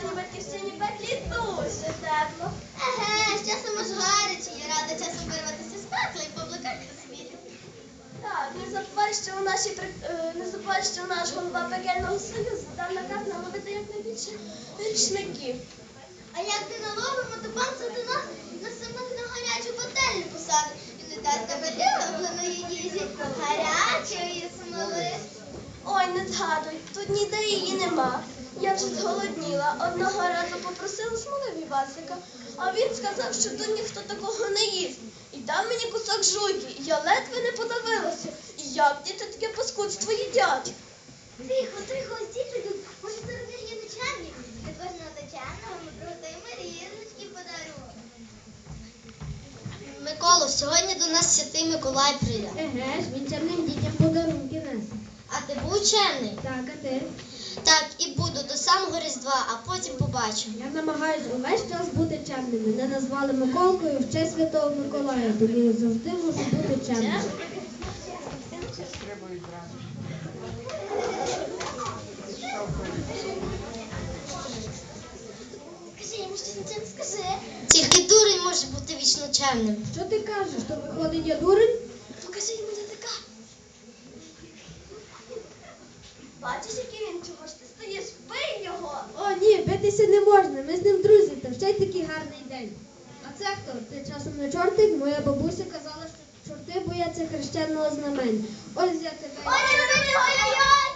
кожній батьківщині пеклі дуже тепло. Еге, з часом аж гарячі, я рада часом вирватися з пекла і поблукати у світі. Так, не забувай, що у нашій прик- е, не забувай, що наш голова пекельного союзу дав наказ нам ловити якнайбільше річників. А як не наловимо, то пан сатана нас самих на гарячу пательню посадить. І не дасть тебе улюбленої їзі гарячої смоли. Ой, не згадуй, тут ніде її нема. Я вже зголодніла. Одного разу попросила смоли в а він сказав, що тут ніхто такого не їсть. І дав мені кусок жуйки, і я ледве не подавилася. І як діти таке паскудство їдять? Тихо, тихо, ось діти йдуть. Може, серед них є нечемні? Для кожного нечемного ми приготуємо різнички подарунок. Миколо, сьогодні до нас святий Миколай прийде. Еге ж, він чемним дітям подарунки несе. А ти був чемний? Так, а ти? Так, і буду до самого Різдва, а потім побачу. Я намагаюсь увесь час бути чемним. Мене назвали Миколкою в честь Святого Миколая, тому я завжди можу бути чемним. Тільки дурень може бути вічно чемним. Що ти кажеш? То виходить я дурень? Який він чого ж ти стоїш? Бий його! О, ні, битися не можна. Ми з ним друзі, та ще й такий гарний день. А це хто? Ти часом не чортик? Моя бабуся казала, що чорти бояться хрещеного знамення. Ось я тебе. Ой, не ой, ой, ой,